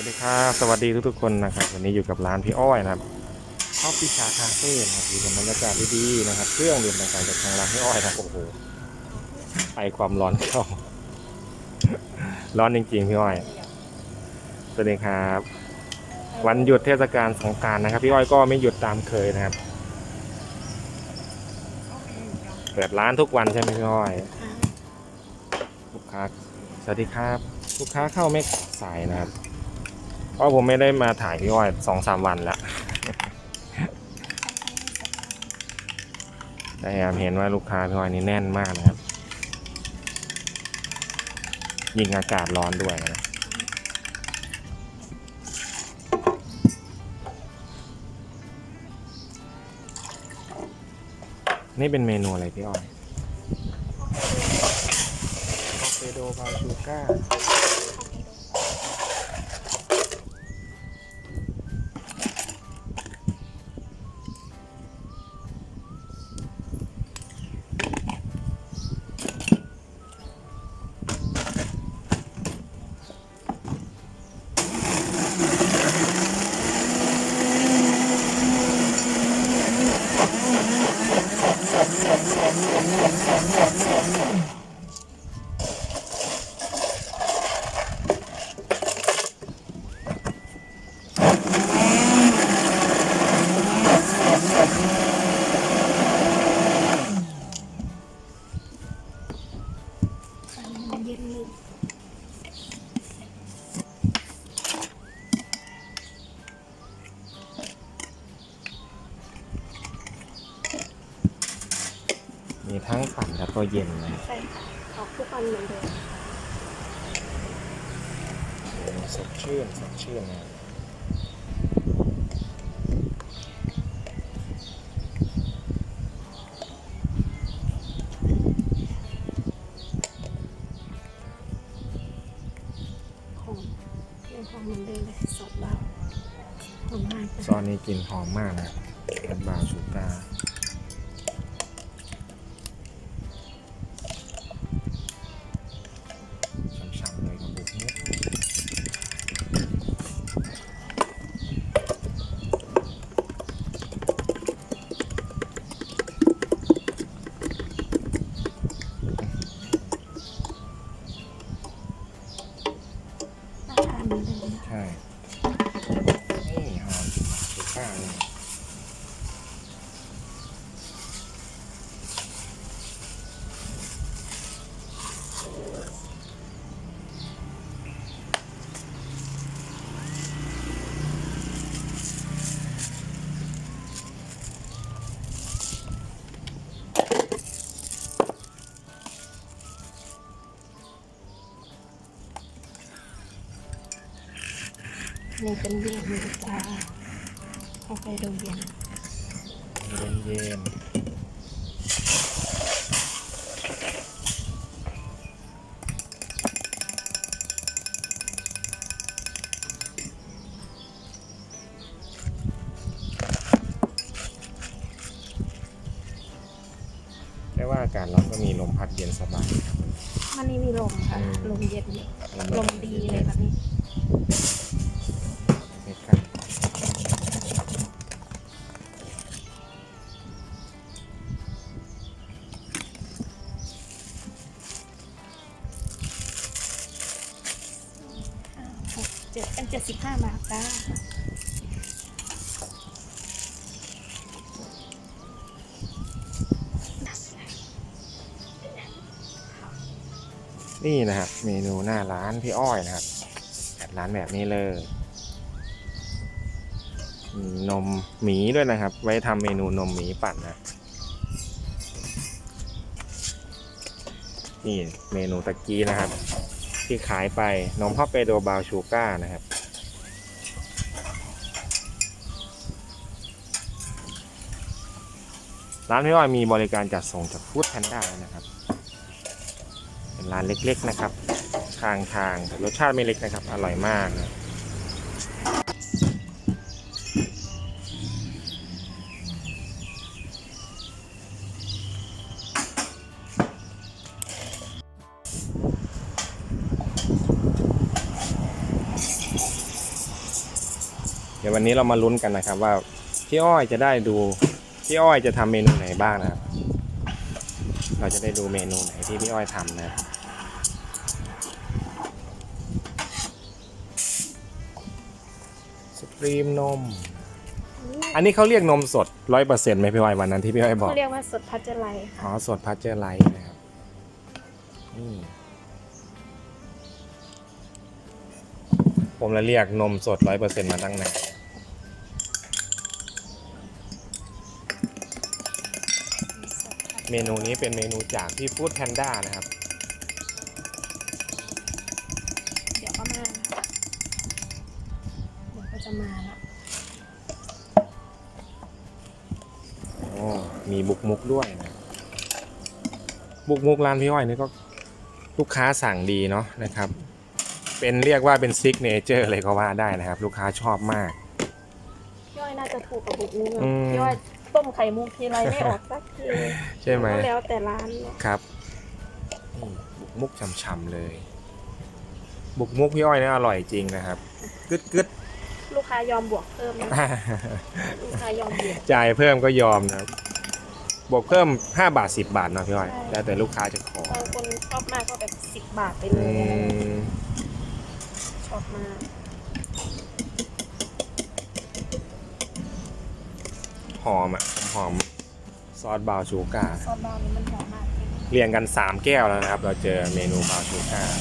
วัสดีครับสวัสดีทุกๆคนนะครับ วันนี้อยู่กับร้านพี่อ้อยนะครับชอบพิชาคาเฟ่นะครับอยู่กับบรรยากาศดีๆนะครับ เครื่องดื่มต่างๆจากทางร้านพี่อ้อยนะครับโอ้โหไอความร้อนเข้า ร้อนจริงๆพี่อ้อย สวัสดีครับ วันหยุดเทศกาลสงกรารนะครับ พี่อ้อยก็ไม่หยุดตามเคยนะครับ เปิดร้านทุกวันใช่ไหมพี่อ้อย ลูกค้า สวัสดีครับ ลูกค้าเข้าไม่สายนะครับ เพราะผมไม่ได้มาถ่ายพี่อ้อยสองสามวันแล้วแต่แอบเห็นว่าลูกค้าพี่อ้อยนี่แน่นมากนะครับ ยิ่งอากาศร้อนด้วยนะนี่เป็นเมนูอะไรพี่อ้อยคอเฟโดบาชูก้า เย็นนะใช่ค่ะออกทุกวันเหมือนเดิมโอ้โหสดชื่นสดชื่นนะหอมยังหอมเหมือนเดิมเลยสดเบาหอมมากซอนนี้กลิ่นหอมมากนะเป็นบาชูก้า ใช่ นี่เป็นเวียนจ้าเอาไปดูเวียนเย็นเย็น สิบห้าบาทจ้านี่นะครับเมนูหน้าร้านพี่อ้อยนะครับจัดร้านแบบนี้เลยนมหมีด้วยนะครับ ไว้ทำเมนูนมหมีปั่นนะนี่เมนูตะกี้นะครับ ที่ขายไปนมฮอปเปโดบาวชูก้านะครับ ร้านพี่อ้อยมีบริการจัดส่งจากฟู้ดแพนด้านะครับ เป็นร้านเล็กๆนะครับข้างทางรสชาติไม่เล็กนะครับ อร่อยมากนะเดี๋ยววันนี้เรามาลุ้นกันนะครับว่าพี่อ้อยจะได้ดู พี่อ้อยจะทำเมนูไหนบ้างนะครับ เราจะได้ดูเมนูไหนที่พี่อ้อยทำนะครับสตรีมนม อันนี้เขาเรียกนมสดร้อยเปอร์เซ็นต์ไหมพี่อ้อยวันนั้นที่พี่อ้อยบอกเขาเรียกว่าสดพัชเจอร์ไลท์อ๋อค่ะสดพัชเจอร์ไลท์นะครับนี่ผมละเรียกนมสดร้อยเปอร์เซ็นต์มาตั้งนาน เมนูนี้เป็นเมนูจากพี่ฟู้ดแพนด้านะครับ เดี๋ยวก็มาค่ะเดี๋ยวก็จะมาละโอ้มีบุกมุกด้วยนะบุกมุกร้านพี่อ้อยนี่ก็ลูกค้าสั่งดีเนาะนะครับ เป็นเรียกว่าเป็นซิกเนเจอร์เลยก็ว่าได้นะครับ ลูกค้าชอบมาก พี่อ้อยน่าจะถูกกับบุกมุกอะอืม พี่อ้อย ต้มไข่มุกทีไรไม่ออกสักทีใช่ไหมก็แล้วแต่ร้านเนี่ยครับอืมบุกมุกช่ำๆเลย บุกมุกพี่อ้อยนี่อร่อยจริงนะครับกึดกึดลูกค้ายอมบวกเพิ่มนะลูกค้ายอมบวกจ่ายเพิ่มก็ยอมนะครับบวกเพิ่ม 5 บาท 10 บาทเนาะพี่อ้อยใช่แล้วแต่ลูกค้าจะขอบางคนชอบมากก็แบบสิบบาทไปเลอืยมชอบมาก หอมอะหอมๆซอสบราวน์ชูการ์ซอสบราวน์นี่มันหอมมากเลยเรียงกัน 3 แก้วแล้วนะครับ เราเจอเมนูบราวน์ชูการ์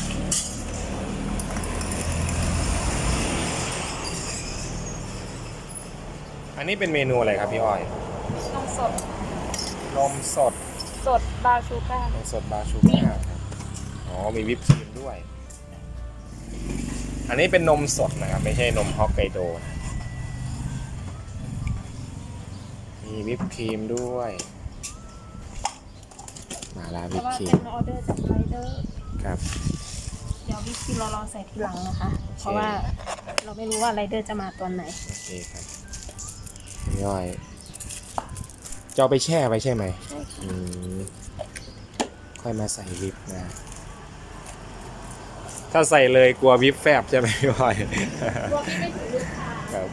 อันนี้เป็นเมนูอะไรครับพี่อ้อยนมสดนมสดสดบราวน์ชูการ์นมสดบราวน์ชูการ์ครับอ๋อมีวิปครีมด้วย อันนี้เป็นนมสดนะครับ ไม่ใช่นมฮอกไกโดนะ มีวิปครีมด้วย มาแล้วเพวิราะปว่าครีเป็มนออเดอร์จากไรเดอร์ ครับ เดี๋ยววิปครีมเรารอใส่ทีหลังนะคะ เพราะว่าเราไม่รู้ว่าไรเดอร์จะมาตอนไหน โอเคครับพี่อ้อยจะเอาไปแช่ไว้ใช่ไหมใช่ค่ะ อืมค่อยมาใส่วิปนะ ถ้าใส่เลยกลัววิปแฟบใช่ไหมพี่อ้อยรวมที่ไม่ถึงลูกค้าครับ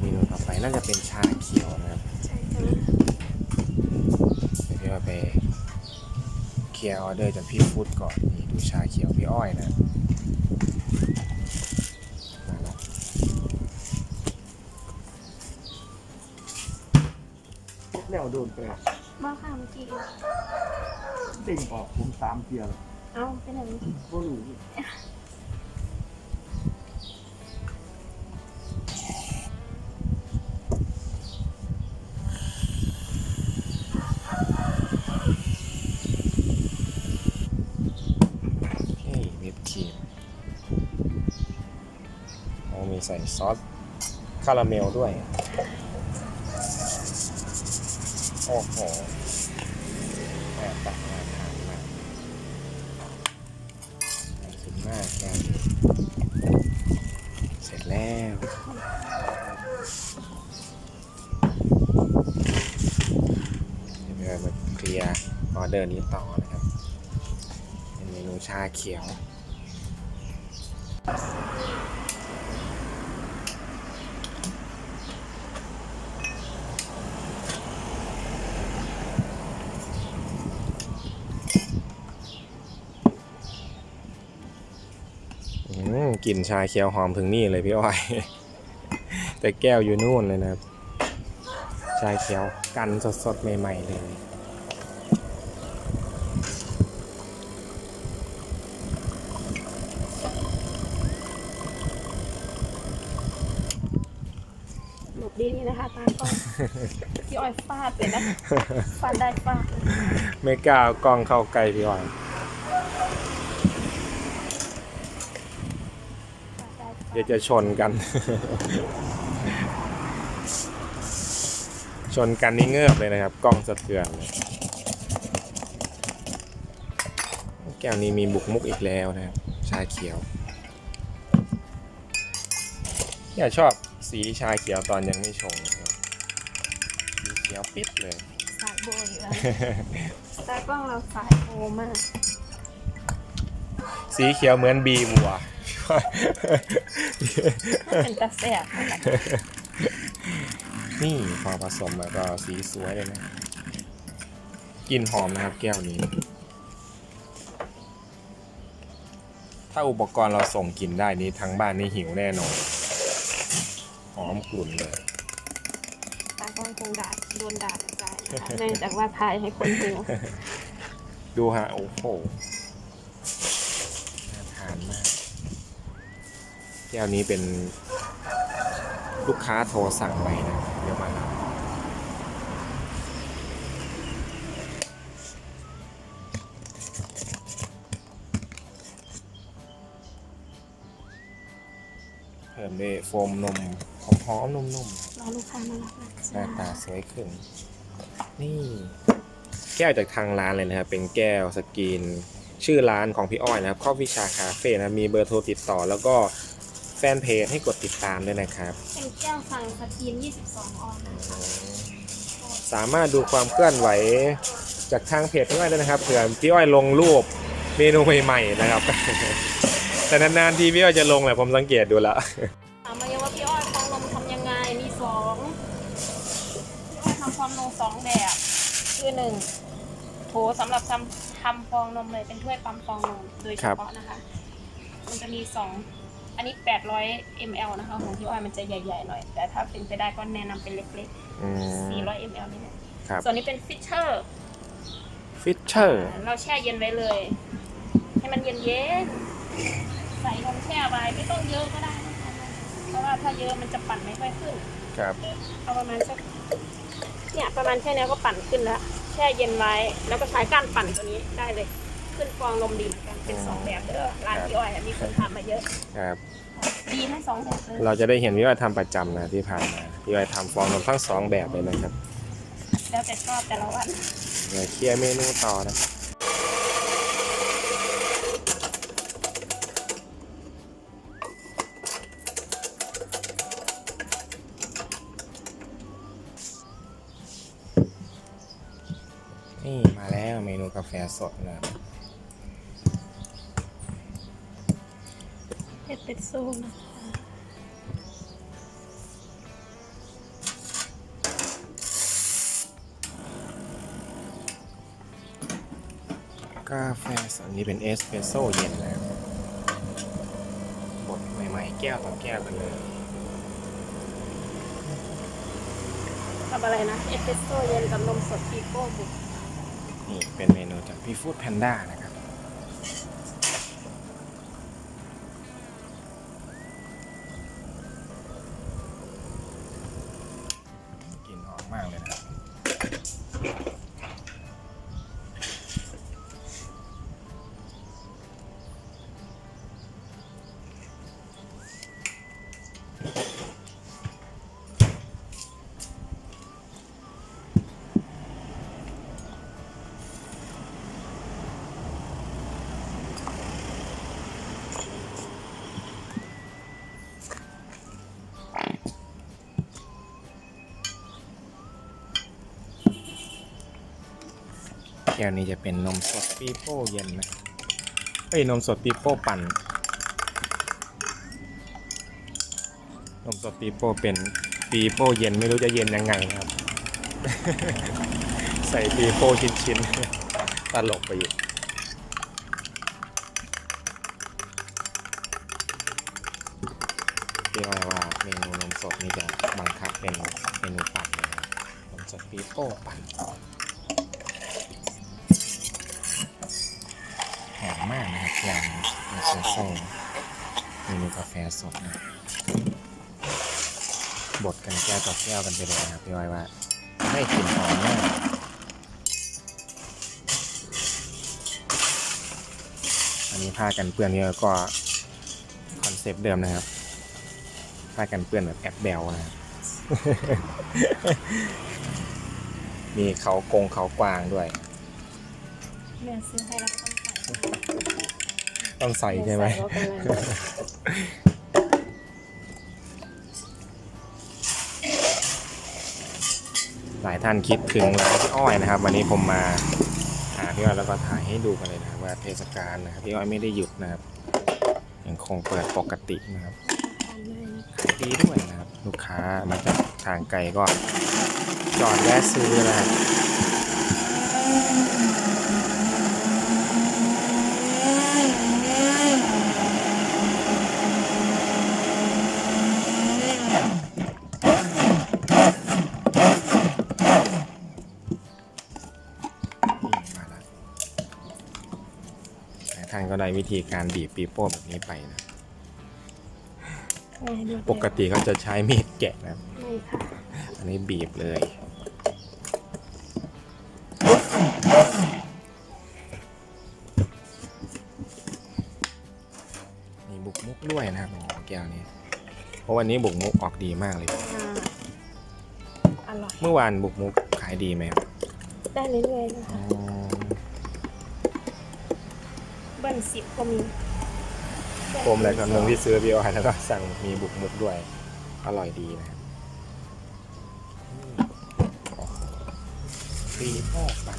เมนูต่อไปน่าจะเป็นชาเขียวนะครับใช่ค่ะเดี๋ยวพี่ว่าไปเคลียร์ออเดอร์จากพี่ฟุตก่อนนี่ดูชาเขียวพี่อ้อยนะมาแล้วแล้วโดนไปอะมาค่ะเมื่อกี้เด้งออกผมสามเทียร์แล้วเอ้าไปไหน ก็รู้ ใส่ซอสคาราเมลด้วย โอ้โหแอบตักมาทานมากน่ากินมากแก้วนี้เสร็จแล้วเดี๋ยวมาเคลียร์ออเดอร์นี้ต่อนะครับ เป็นเมนูชาเขียว อืม กลิ่นชาเขียวหอมถึงนี่เลยพี่อ้อย แต่แก้วอยู่นู่นเลยนะครับ ชาเขียวกันสดๆ ใหม่ๆเลยหลบดีนี่นะคะตากล้องพี่อ้อยฟาดเลยนะฟาดได้ฟาดเลยไม่กล้าเอากล้องเข้าใกล้พี่อ้อย ฟา ดได้ฟาดเดี๋ยวจะชนกัน ชนกันนี่เงือบเลยนะครับ กล้องสะเทือนเลยแก้วนี้มีบุกมุกอีกแล้วนะครับ ชาเขียวเนี่ยชอบสีชาเขียวตอนยังไม่ชงนะครับสีเขียวปิดเลยสายโบอยู่แล้วตากล้องเราสายโบมาก สีเขียวเหมือนบีบัวอ้อย เป็นตาแสบนะคะนี่พอผสมแล้วก็สีสวยเลยนะกลิ่นหอมนะครับแก้วนี้ ถ้าอุปกรณ์เราส่งกลิ่นได้นี้ทั้งบ้านนี่หิวแน่นอน หอมกลุ่นเลยตากล้องคงด่าโดนด่าใจนะคะเนื่องจากว่าทายให้คนหิวดูฮะ โอ้โห น่าทานมาก แก้วนี้เป็นลูกค้าโทรสั่งไว้นะเดี๋ยวมารับเพิ่มด้วยโฟมนมหอมๆนุ่มๆรอลูกค้ามารับนะหน้าตาสวยขึ้น นี่ แก้วจากทางร้านเลยนะครับ เป็นแก้วสกรีน ชื่อร้านของพี่อ้อยนะครับข้อวิชาคาเฟ่นะมีเบอร์โทรติดต่อแล้วก็ แฟนเพจให้กดติดตามด้วยนะครับเป็นแก้วสั่งสกรีน22 ออนนะคะสามารถดูความเคลื่อนไหวจากทางเพจพี่อ้อยได้นะครับเผื่อพี่อ้อยลงรูปเมนูใหม่ๆนะครับ แต่นานๆทีพี่อ้อยจะลงแหละผมสังเกตดูแล้วถามมายังว่าพี่อ้อยฟองนมทำยังไงมีสองพี่อ้อยทำฟองนมสองแบบคือหนึ่งโถสำหรับทำทำฟองนมเลยเป็นถ้วยปั๊มฟองนมโดยเฉพาะนะคะ มันจะมีสอง อันนี้ 800 ml นะคะ ของพี่อ้อยมันจะใหญ่ ๆ หน่อย แต่ถ้าเป็นไปได้ก็แนะนำเป็นเล็กอืมๆ 400 ml นี่แหละครับส่วนนี้เป็นฟิชเชอร์ฟิชเชอร์เราแช่เย็นไว้เลย ให้มันเย็นเย็นๆใส่นมแช่ไว้ไม่ต้องเยอะก็ได้นะคะเพราะว่าถ้าเยอะมันจะปั่นไม่ค่อยขึ้น ครับเอาประมาณสักเนี่ยประมาณแค่นี้ก็ปั่นขึ้นแล้ว แช่เย็นไว้ แล้วก็ใช้ก้านปั่นตัวนี้ได้เลย ขึ้นฟองนมดีเหมือนกัน เป็นสองแบบเด้อร้านพี่อ้อยอะมีคนทำมาเยอะครับ ดีทั้งสองแบบเลยเราจะได้เห็นพี่อ้อยทำประจำนะที่ผ่านมาพี่อ้อยทำฟองนมทั้งสองแบบเลยนะครับแล้วแต่ชอบแต่ละวันเดี๋ยวเคลียร์เมนูต่อนะครับนี่มาแล้วเมนูกาแฟสดนะครับ เอสเปรสโซ่นะคะกาแฟสดนี้เป็นเอสเปรสโซ่เย็นนะครับบดใหม่ๆ แก้วต่อแก้วกันเลยทำอะไรนะ เอสเปรสโซ่เย็นกับนมสดปีโก้บุกนี่เป็นเมนูจากพี่ฟู้ดแพนด้านะครับ ก้วนี้จะเป็นนมสดปีโป้เย็นนะเอ้ยนมสดปีโป้ปั่น นมสดปีโป้เป็นปีโป้เย็นไม่รู้จะเย็นยังไงครับ ใส่ปีโป้ชิ้นๆตลกไปอยู่พี่อ้อยว่าเมนูนมสดนี่จะบังคับเป็นเมนูปั่นเลยนะครับนมสดปีโป้ปั่น หอมมากนะครับยำเอสเปรสโซ่เมนูกาแฟสดนะบดกันแก้วต่อแก้วกันไปเลยนะครับพี่อ้อยว่าให้กลิ่นหอมมากอันนี้ผ้ากันเปื้อนเนี่ก็คอนเซปต์เดิมนะครับผ้ากันเปื้อนแบบแอบแบลนะครับมีเขากงเขากวางด้วยแม่ซื้อให้แล้ว ต้องใส่ใช่ไหมไหลายท่านคิดถึงร้านพี่อ้อยนะครับ วันนี้ผมมาหาพี่อ้อยแล้วก็ถ่ายให้ดูกันเลยนะครับว่าเทศกาลนะครับพี่อ้อยไม่ได้หยุดนะครับยังคงเปิดปกตินะครับขายดีด้วยนะครับ ลูกค้ามาจากทางไกลก็จอดแวะซื้อนะครับนี่มาแล้วแต่ท่านก็ได้ วิธีการบีบปีโป้แบบนี้ไปนะง่ายด้วยปกติเขาจะใช้มีดแกะนะครับนี่ค่ะอันนี้บีบเลยมีบุกมุกด้วยนะครับโอ้โหแก้วนี้ เพราะวันนี้บุกมุกออกดีมากเลยอ่าอร่อย เมื่อวานบุกมุกขายดีไหมครับ ได้เรื่อยๆนะอ๋อคะ เบิ้ลสิบก็มีผมเลยครับนึงที่ซื้อพี่ออยแล้วก็สั่งมีบุกมุกด้วย อร่อยดีนะครีพ่อปั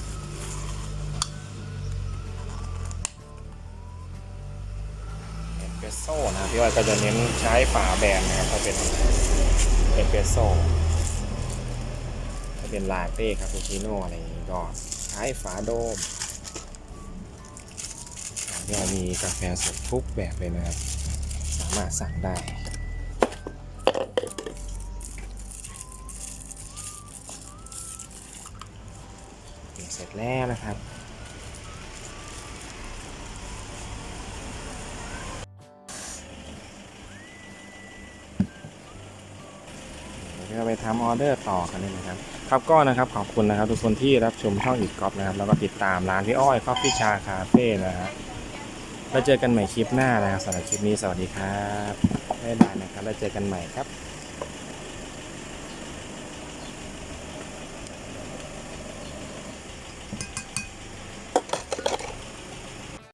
เอสเปรสโซ่นะพี่ออยก็จะเน้นใช้ฝาแบนนะครับถ้าเป็นเอสเปรสโซ่ถ้าเป็นลาเต้คาปูชิโน่อะไรอย่างนี้ก็ใช้ฝาโดม พี่ยมีกาแฟสดทุกแบบเลยนะครับ สามารถสั่งได้เสร็จแล้วนะครับเดี๋ยวไปทำออเดอร์ต่อกันเลยนะครับ ครับก็นะครับขอบคุณนะครับ ทุกคนที่รับชมช่องอีกกอฟนะครับ แล้วก็ติดตามร้านพี่อ้อยคอฟฟี่ชาคาเฟ่นะครับ แล้วเจอกันใหม่คลิปหน้านะครับสำหรับคลิปนี้สวัสดีครับบ๊ายบายนะครับแล้วเจอกันใหม่ครับ